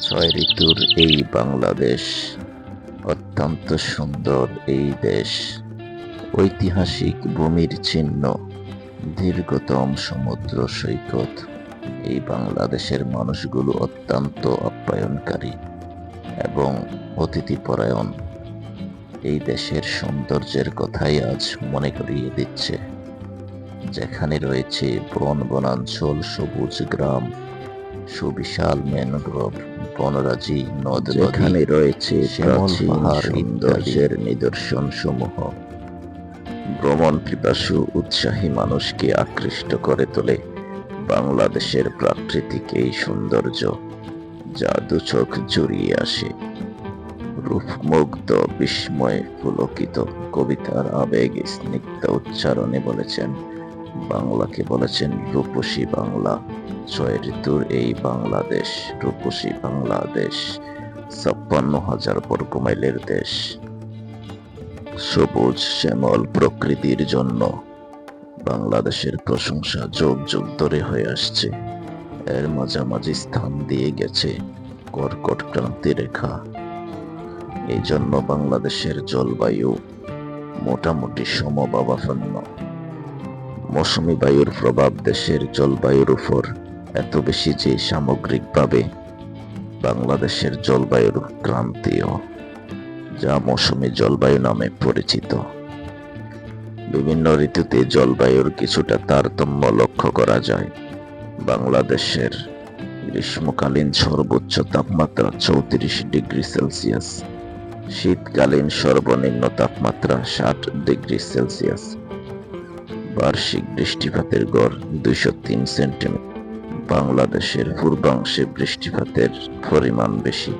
ছয় ঋতুর এই বাংলাদেশ, অত্যন্ত সুন্দর এই দেশ। ঐতিহাসিক ভূমির চিহ্ন, দীর্ঘতম সমুদ্র সৈকত। এই বাংলাদেশের মানুষগুলো অত্যন্ত আপ্যায়নকারী এবং অতিথিপরায়ণ। এই দেশের সৌন্দর্যের কথাই আজ মনে করিয়ে দিচ্ছে। যেখানে রয়েছে বন বনাঞ্চল, সবুজ গ্রাম সুবিশাল ম্যানগ্রোভ বনরাজি নদ যেখানে রয়েছে প্রাচীন সৌন্দর্যের নিদর্শন সমূহ ভ্রমণ পিপাসু উৎসাহী মানুষকে আকৃষ্ট করে তোলে বাংলাদেশের প্রাকৃতিক এই সৌন্দর্য যা দু চোখ জড়িয়ে আসে। রূপমুগ্ধ বিস্ময় পুলকিত কবিতার আবেগ স্নিগ্ধ উচ্চারণে বলেছেন বাংলাকে বলেছেন রূপসী বাংলা। ছয় ঋতুর এই বাংলাদেশ, রূপসী বাংলাদেশ, ছাপ্পান্ন হাজার বর্গ মাইলের দেশ। সবুজ, শ্যামল প্রকৃতির জন্য বাংলাদেশের প্রশংসা যুগ যুগ ধরে হয়ে আসছে। এর মাঝামাঝি স্থান দিয়ে গেছে কর্কট ক্রান্তি রেখা। এই জন্য বাংলাদেশের জলবায়ু মোটামুটি সমভাবাপন্ন মৌসুমি বায়ুর প্রভাব দেশের জলবায়ুর উপর এত বেশি যে সামগ্রিকভাবে বাংলাদেশের জলবায়ুর ক্রান্তীয়, যা মৌসুমি জলবায়ু নামে পরিচিত। বিভিন্ন ঋতুতে জলবায়ুর কিছুটা তারতম্য লক্ষ্য করা যায়। বাংলাদেশের গ্রীষ্মকালীন সর্বোচ্চ তাপমাত্রা চৌত্রিশ ডিগ্রি সেলসিয়াস, শীতকালীন সর্বনিম্ন তাপমাত্রা ষাট ডিগ্রি সেলসিয়াস। বার্ষিক বৃষ্টিপাতের গড় দুইশো তিন সেন্টিমিটার। বাংলাদেশের পূর্বাংশে বৃষ্টিপাতের পরিমাণ বেশি।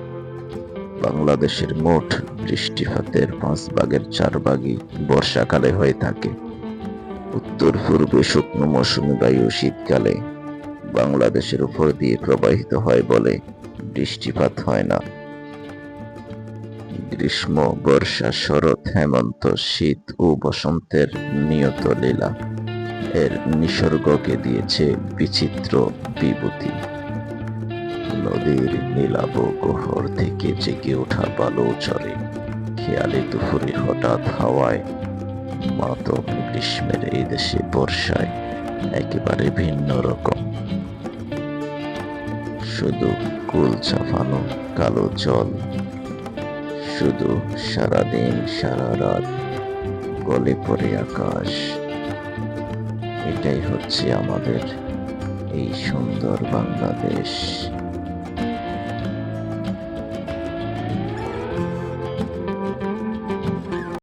বাংলাদেশের মোট বৃষ্টিপাতের পাঁচ ভাগের চার ভাগই বর্ষাকালে হয়ে থাকে। উত্তর পূর্বে শুকনো মৌসুমী বায়ু শীতকালে বাংলাদেশের উপর দিয়ে প্রবাহিত হয় বলে বৃষ্টিপাত হয় না। গ্রীষ্ম, বর্ষা, শরৎ, হেমন্ত, শীত ও বসন্তের নিয়ত লীলা। এর নিসর্গকে দিয়েছে বিচিত্র বিভূতি। নদীর নীলাভ গহর থেকে জেগে ওঠা বালু চরে খেয়ালি দুপুরে হঠাৎ হাওয়ায়। মাতক গ্রীষ্মের এই দেশে বর্ষায় একেবারে ভিন্ন রকম। শুধু কুল চাপানো কালো জল শুধু সারাদিন সারা রাত গলে পড়ে আকাশ। এটাই হচ্ছে আমাদের এই সুন্দর বাংলাদেশ।